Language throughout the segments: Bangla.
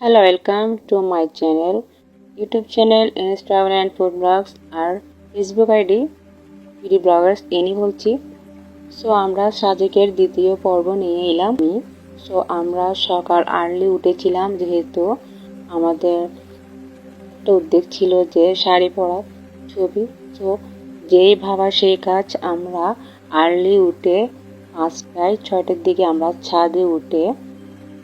Hello, welcome to my channel, YouTube channel, Instagram and food blogs R Facebook ID BD bloggers Ani বলছি। সো আমরা সাজেকের দ্বিতীয় পর্ব নিয়ে এলাম। সো আমরা সকাল আর্লি উঠেছিলাম যেহেতু আমাদের একটা উদ্যোগ ছিল যে শাড়ি পরা ছবি। তো যেই ভাবা সেই কাজ আমরা আর্লি উঠে পাঁচটায় ছয়টার দিকে আমরা ছাদে উঠে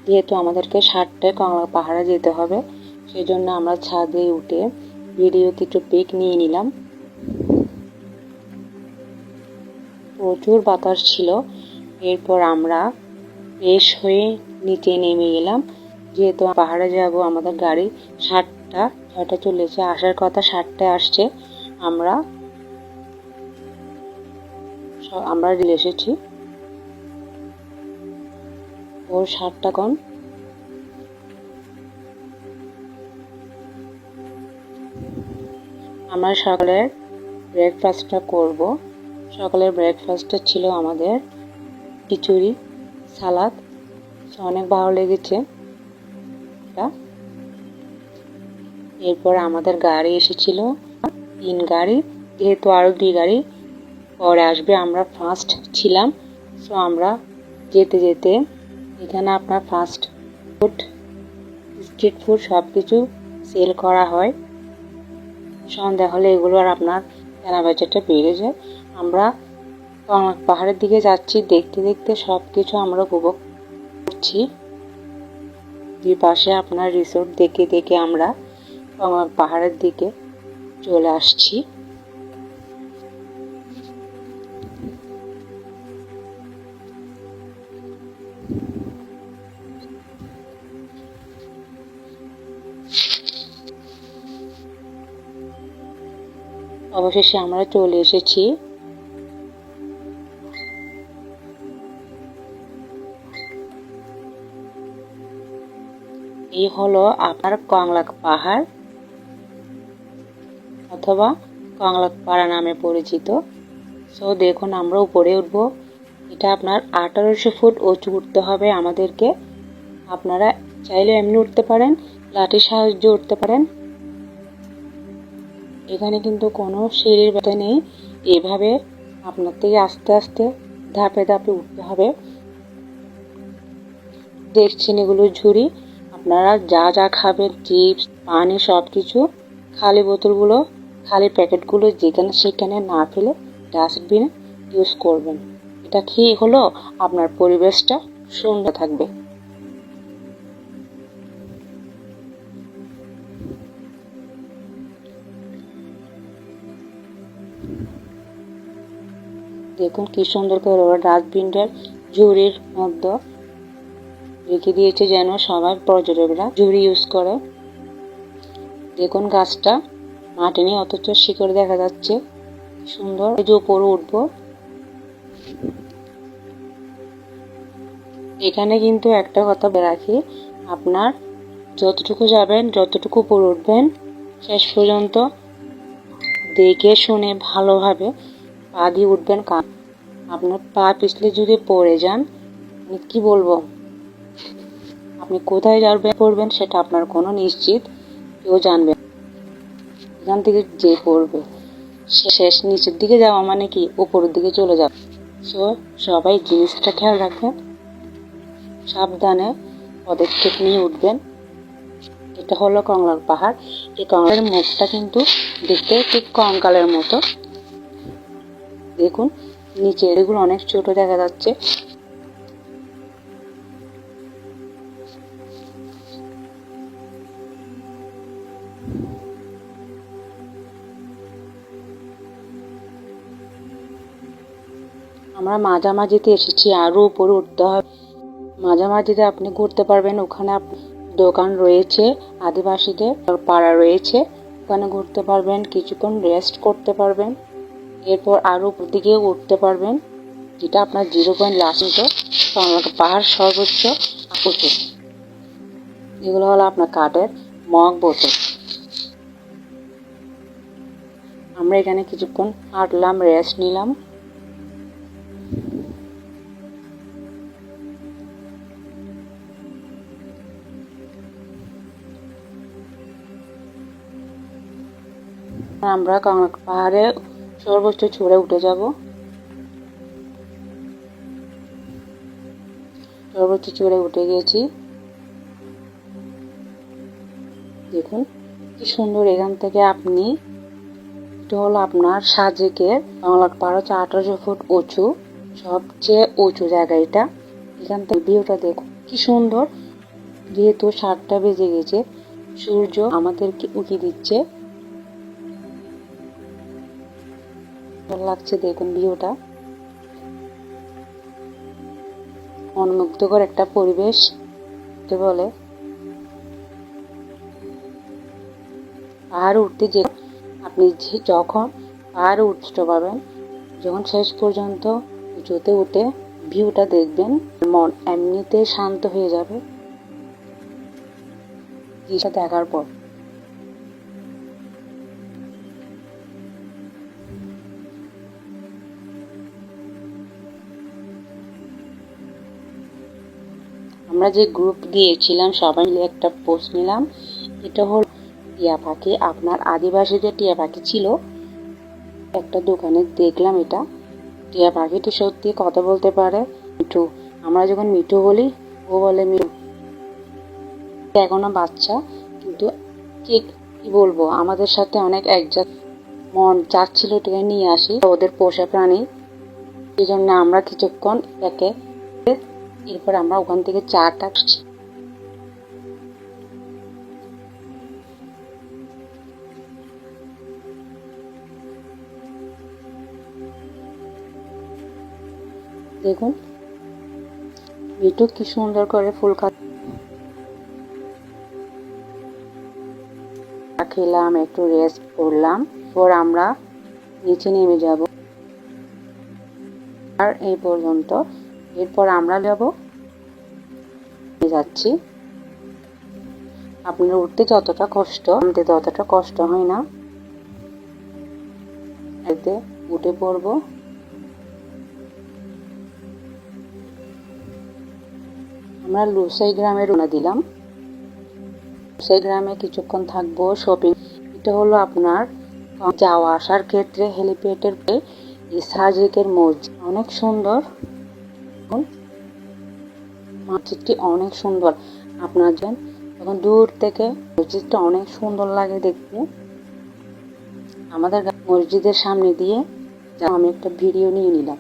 যেহেতু আমাদেরকে সাতটায় কংলা পাহাড়ে যেতে হবে সেই জন্য আমরা ছাদে উঠে ভিডিও কিছু পিক নিয়ে নিলাম। প্রচুর বাতাস ছিল। এরপর আমরা ফ্রেশ হয়ে নিচে নেমে গেলাম। যেহেতু পাহাড়ে যাব, আমাদের গাড়ি সাতটা, ছয়টা চলেছে। আসার কথা সাতটায় আসছে। আমরা আমরা এসেছি। ওর সাতটা কন? আমরা সকালের ব্রেকফাস্টটা করব। সকালের ব্রেকফাস্টটা ছিল আমাদের খিচুড়ি, সালাদ। অনেক ভালো লেগেছে। এরপর আমাদের গাড়ি এসেছিল। তিন গাড়ি, যেহেতু আরও দুই গাড়ি। পরে আসবে আমরা ফার্স্ট ছিলাম। সো আমরা যেতে যেতে এখানে আপনার ফাস্ট ফুড স্ট্রিট ফুড সব কিছু সেল করা হয়। সন্ধ্যা হলে এগুলো আর আপনার কেনা বেচাটা বেড়ে যায়। আমরা পাহাড়ের দিকে যাচ্ছি, দেখতে দেখতে সব কিছু আমরা উপভোগ করছি। দুই পাশে আপনার রিসোর্ট দেখে দেখে আমরা পাহাড়ের দিকে চলে আসছি। অবশেষে আমরা চলে এসেছি। এই হলো আপনার কংলাক পাহাড়, অথবা কংলাক পাড়া নামে পরিচিত। সো দেখুন, আমরা উপরে উঠব। এটা আপনার আঠারোশো ফুট উঁচু উঠতে হবে আমাদেরকে। আপনারা চাইলে এমনি উঠতে পারেন, লাঠির সাহায্যে উঠতে পারেন। এখানে কিন্তু কোনো সিঁড়ির ব্যথা নেই। এভাবে আপনার থেকে আস্তে আস্তে ধাপে ধাপে উঠতে হবে। দেখছেন এগুলো ঝুড়ি? আপনারা যা যা খাবেন, চিপস, পানি সব কিছু খালি বোতলগুলো, খালি প্যাকেটগুলো যেখানে সেখানে না ফেলে ডাস্টবিনে ইউজ করবেন। এটা খেয়ে হলো? আপনার পরিবেশটা সুন্দর থাকবে। দেখুন কি সুন্দর করে ওরা ডাস্টবিনটার ঝুড়ির মধ্যে রেখে দিয়েছে যেন সবাই পর্যটকরা ঝুড়ি ইউজ করে। দেখুন গাছটা মাটি নিয়ে অথচ শিকড় দেখা যাচ্ছে। সুন্দর। যে উপরে উঠবো। এখানে কিন্তু একটা কথা রাখি, আপনার যতটুকু যাবেন, যতটুকু উপরে উঠবেন, শেষ পর্যন্ত দেখে শুনে ভালোভাবে পা দিয়ে উঠবেন আপনার পা পিছলে যদি পড়ে যান, আমি কি বলব? আপনি কোথায় যাবেন পড়বেন সেটা আপনার কোনো নিশ্চিত কেউ জানবে এখান থেকে যে পড়বে শেষ নিচের দিকে যাওয়া মানে কি? উপরের দিকে চলে যাবে সো সবাই জিনিসটা খেয়াল রাখবেন। সাবধানে পদক্ষেপ নিয়ে উঠবেন। এটা হলো কংলার পাহাড়। এই কংলার মুখটা কিন্তু দেখতে ঠিক কঙ্কালের মতো। দেখুন, নিচে এগুলো অনেক ছোট দেখা যাচ্ছে। আমরা মাঝামাঝিতে এসেছি আরও উপরে উঠতে হবে। মাঝামাঝিতে আপনি ঘুরতে পারবেন, ওখানে দোকান রয়েছে, আদিবাসীদের পাড়া রয়েছে। ওখানে ঘুরতে পারবেন, কিছুক্ষণ রেস্ট করতে পারবেন। এরপর আরও উপর দিকেও উঠতে পারবেন। যেটা আপনার জিরো পয়েন্ট লাস্ট মিটার পাহাড় সর্বোচ্চ উঁচু এগুলো হলো আপনার কাঠের মগ বোতল। আমরা এখানে কিছুক্ষণ হাঁটলাম রেস্ট নিলাম। আমরা কংলাক পাহাড়ে সর্বোচ্চ চূড়ে উঠে যাব। সর্বোচ্চ চূড়ে উঠে গেছি। দেখুন, কি সুন্দর এখান থেকে আপনি, এটা হলো আপনার সাজেকের বাংলার পাড়া হচ্ছে আঠারোশো ফুট উঁচু, সবচেয়ে উঁচু জায়গা এটা। এখান থেকে ভিউটা দেখুন, কি সুন্দর। যেহেতু সাতটা বেজে গেছে, সূর্য আমাদেরকে উকি দিচ্ছে। লাগছে, দেখুন ভিউটা। মনমুগ্ধকর একটা পরিবেশ, কে বলে? পাহাড় উঠতে যে আপনি যখন পাহাড়ে উঠতে পারবেন যখন শেষ পর্যন্ত উঁচুতে উঠে ভিউটা দেখবেন, মন এমনিতে শান্ত হয়ে যাবে। দেখার পর। আমরা যে গ্রুপ দিয়েছিলাম, সবাই মিলে একটা পোস্ট নিলাম। এটা হল টিয়া পাখি। আপনার আদিবাসী যে টিয়া পাখি ছিল, একটা দোকানে দেখলাম এটা। টিয়া পাখিটি সত্যি কথা বলতে পারে, মিঠু। আমরা যখন মিঠু বলি, ও বলে মিঠু। এখনও বাচ্চা, কিন্তু ঠিক কি বলব, আমাদের সাথে অনেক একজাত মন চাচ্ছিল এটাকে নিয়ে আসি। ওদের পোষা প্রাণী। এই জন্য আমরা কিছুক্ষণ এটাকে এরপর আমরা ওখান থেকে চাটা দেখুন মিটু কি সুন্দর করে ফুল খা খেলাম, একটু রেস্ট করলাম পর আমরা নিচে নেমে যাব। আর এই পর্যন্ত এরপর আমরা যাব। যাচ্ছি। আপনার উঠতে যতটা কষ্ট আমাদের ততটা কষ্ট হয় না। এতে উঠে পড়ব। আমরা লুসাই গ্রামে রওনা দিলাম। লুসাই গ্রামে কিছুক্ষণ থাকব শপিং এটা হলো আপনার যাওয়া আসার ক্ষেত্রে হেলিপ্যাডের সাজেকের মসজিদ। অনেক সুন্দর। মসজিদটি অনেক সুন্দর। আপনার যেন, তখন দূর থেকে মসজিদটা অনেক সুন্দর লাগে দেখতে। আমাদের মসজিদের সামনে দিয়ে আমি একটা ভিডিও নিয়ে নিলাম।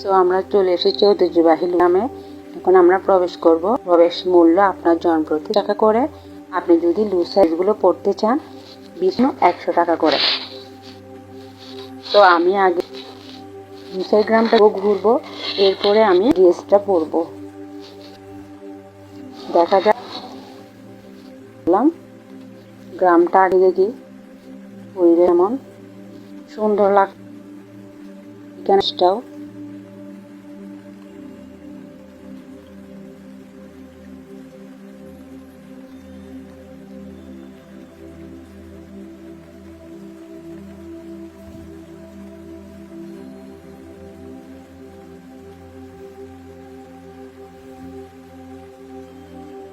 সো আমরা চলে এসেছি ঐতিহ্যবাহী গ্রামে। এখন আমরা প্রবেশ করব। প্রবেশ মূল্য আপনার জন প্রতি টাকা করে আপনি যদি লু সাইজগুলো পড়তে চান বিষ্ণু একশো টাকা করে। তো আমি আগে লুসাই গ্রামটা ঘুরবো, এরপরে আমি ড্রেসটা পরবো দেখা যাক। বললাম, গ্রামটা আগে দেখি। পরিবেশ এমন সুন্দর লাগ কেনটাও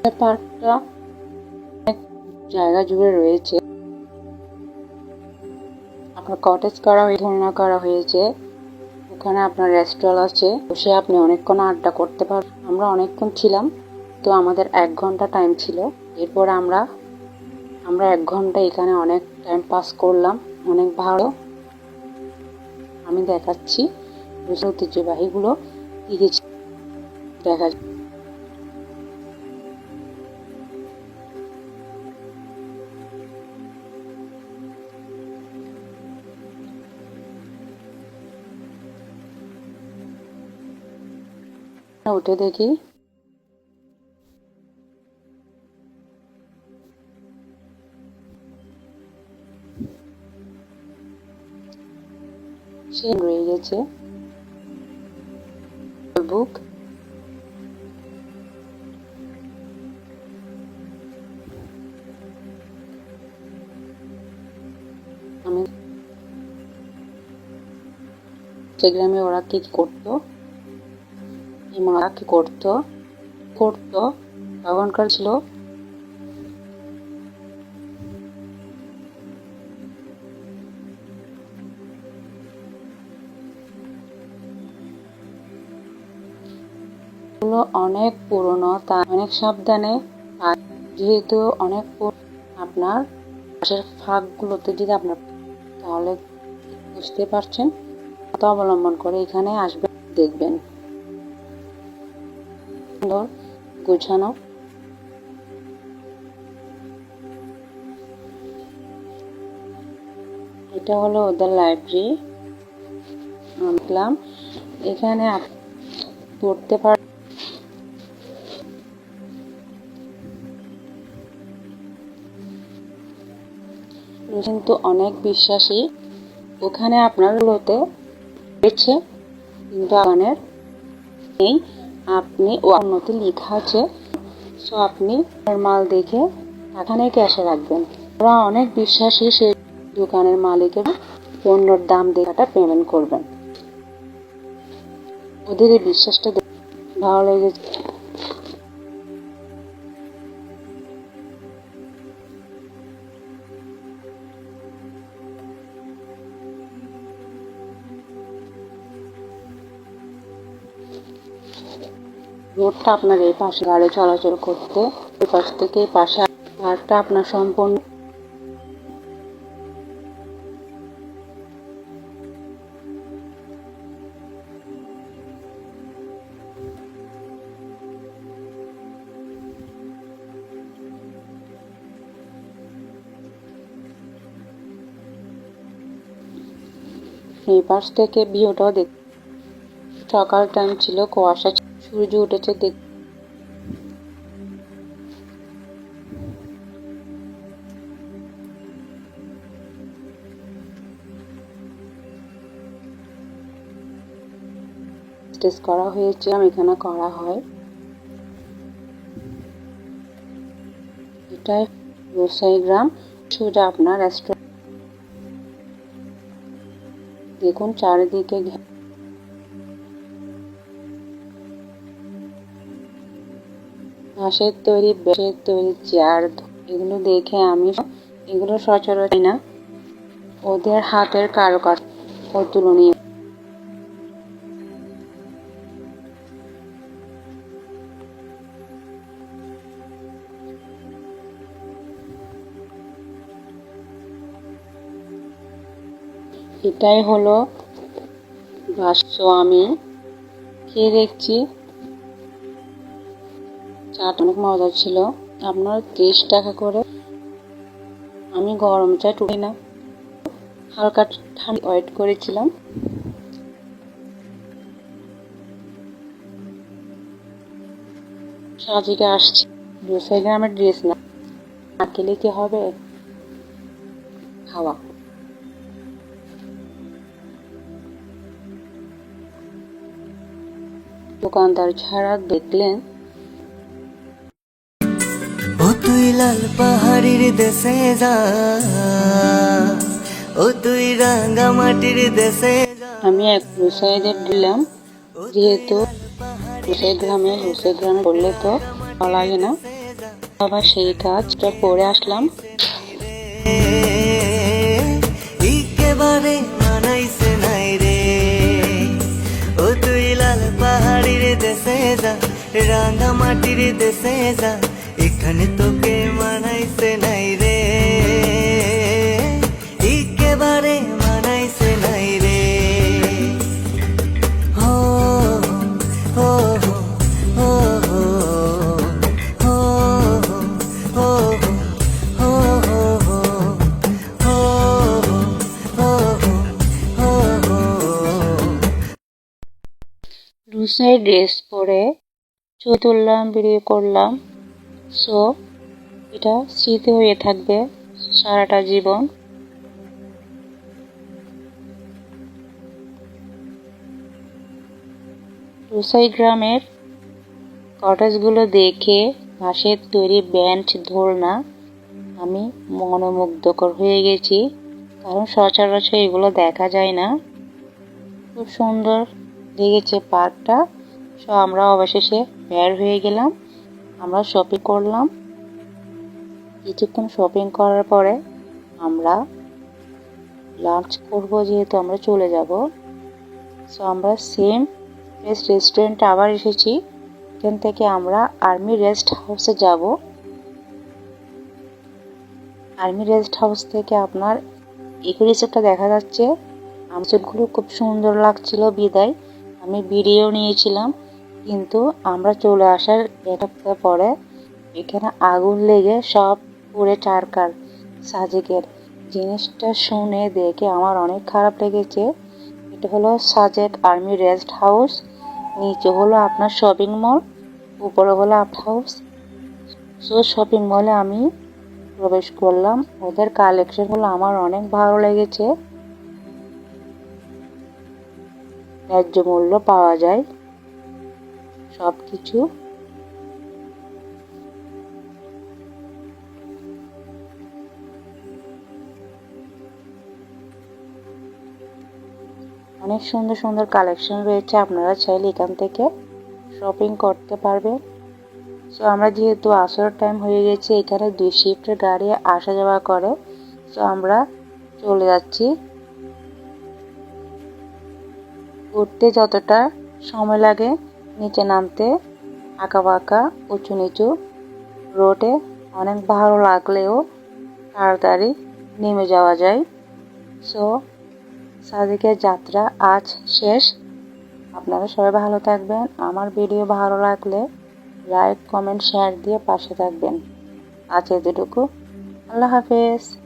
পার্কটা অনেক জায়গা জুড়ে রয়েছে। আপনার কটেজ করা ধরনা করা হয়েছে। ওখানে আপনার রেস্টুরেন্ট আছে। বসে আপনি অনেকক্ষণ আড্ডা করতে পার আমরা অনেকক্ষণ ছিলাম, তো আমাদের এক ঘণ্টা টাইম ছিল। এরপর আমরা আমরা এক ঘণ্টা এখানে অনেক টাইম পাস করলাম। অনেক ভালো। আমি দেখাচ্ছি। ঐতিহ্যবাহীগুলো দেখা উঠে দেখি। সে রয়ে গেছে। বুক। আমি ইনস্টাগ্রামে ওরা কি করতো মা কি করতো? করতো? তখনকার ছিল অনেক পুরনো, তা অনেক সাবধানে যেহেতু অনেক আপনার পাশের ফাঁকগুলোতে যদি আপনার তাহলে বুঝতে পারছেন? অবলম্বন করে এখানে আসবেন, দেখবেন। সুন্দর গোছানো। এটা হলো ওদের লাইব্রেরি দেখলাম, এখানে পড়তে পার কিন্তু অনেক বিশ্বাসী। ওখানে আপনার লোতে রয়েছে, কিন্তু আপনার নেই। আপনি উন্নতি লেখা আছে, সো আপনি মাল দেখে এখানে ক্যাশে রাখবেন। ওরা অনেক বিশ্বাসী সে দোকানের মালিকের পণ্যর দাম দেখাটা পেমেন্ট করবেন। ওদের এই বিশ্বাসটা ভালো লেগেছে। রোডটা আপনার এই পাশে গাড়ি চলাচল করতে, এই পাশ থেকে এই পাশে পার্কটা আপনার সম্পূর্ণ এই পাশ থেকে ভিউটাও দেখ সকাল টাইম ছিল, কুয়াশা সূর্য উঠেছে দেখ করা হয়েছে, আমি এখানে করা হয়। এটাই রোসাই গ্রাম সোজা আপনার রেস্টুরেন্ট দেখুন, চারিদিকে বাঁশের তৈরি বেশের তৈরি চেয়ার এগুলো দেখে আমি এগুলো সচরাচর না। ওদের হাতের কারুকাজ অতুলনীয়। এটাই হলো বাস্য আমি খেয়ে দেখছি? চাট অনেক মজা ছিল। আপনার তিরিশ টাকা করে আমি গরম চা টুকি না। হালকা ঠান্ডা ওয়েট করেছিলাম। সাজিকে আসছি। দুশো গ্রামের ড্রেস না। না খেলে কি হবে খাওয়া দোকানদার ছাড়া দেখলেন লাল পাহাড়ির দেশে যা। ও তুই রাঙ্গা মাটির দেশে আমি এক রুসাইদের দিলাম যেহেতু রুসাই গ্রামে রুসাই গ্রামে করলে তো ভালো লাগে না। আবার সেই কাজটা করে আসলাম। একেবারে মানাইছে নাই রে। ও তুই লাল পাহাড়ির দেশে যা রাঙ্গা মাটির দেশে যা। এখানে তোকে মানাইছে নাই রে একেবারে মানাইছে নাই রে হো হো হো হো হো হো হো হো রুসাই ড্রেস পরে তুললাম ভিডিও করলাম সো, এটা স্মৃতি হয়ে থাকবে সারাটা জীবন। রুসাই গ্রামের কটেজগুলো দেখে বাঁশের তৈরি বেঞ্চ দোলনা আমি মনোমুগ্ধকর হয়ে গেছি, কারণ সচরাচর এগুলো দেখা যায় না। খুব সুন্দর লেগেছে পার্কটা। সো আমরা অবশেষে বের হয়ে গেলাম। আমরা শপিং করলাম। কিছুক্ষণ শপিং করার পরে আমরা লাঞ্চ করব যেহেতু আমরা চলে যাব। সো আমরা সেম বেস্ট রেস্টুরেন্টে আবার এসেছি। এখান থেকে আমরা আর্মি রেস্ট হাউসে যাব। আর্মি রেস্ট হাউস থেকে আপনার ইকো রিসোর্টটা দেখা যাচ্ছে। আমচুটগুলো খুব সুন্দর লাগছিল, বিদায়। আমি ভিডিও নিয়েছিলাম। কিন্তু আমরা চলে আসার একটা পরে এখানে আগুন লেগে সব পুড়ে চারকার সাজেকের জিনিসটা শুনে দেখে আমার অনেক খারাপ লেগেছে। এটা হলো সাজেক আর্মি রেস্ট হাউস। নিচে হলো আপনার শপিং মল, উপরে হলো আপ হাউস। সো শপিং মলে আমি প্রবেশ করলাম। ওদের কালেকশনগুলো আমার অনেক ভালো লেগেছে। ন্যায্য মূল্য পাওয়া যায়। সব কিছু অনেক সুন্দর সুন্দর কালেকশন রয়েছে, আপনারা চাইলে এখান থেকে শপিং করতে পারবেন। সো আমরা যেহেতু আসর টাইম হয়ে গেছে, এখানে দুই শিফটের গাড়ি আসা যাওয়া করে। সো আমরা চলে যাচ্ছি। ঘুরতে যতটা সময় লাগে নিচে নামতে আঁকা বাঁকা উঁচু নিচু রোডে অনেক ভালো লাগলেও তাড়াতাড়ি নেমে যাওয়া যায়। সো, সাদিকের যাত্রা আজ শেষ। আপনারা সবাই ভালো থাকবেন। আমার ভিডিও ভালো লাগলে লাইক, কমেন্ট, শেয়ার দিয়ে পাশে থাকবেন। আজ এতটুকু। আল্লাহ হাফেজ।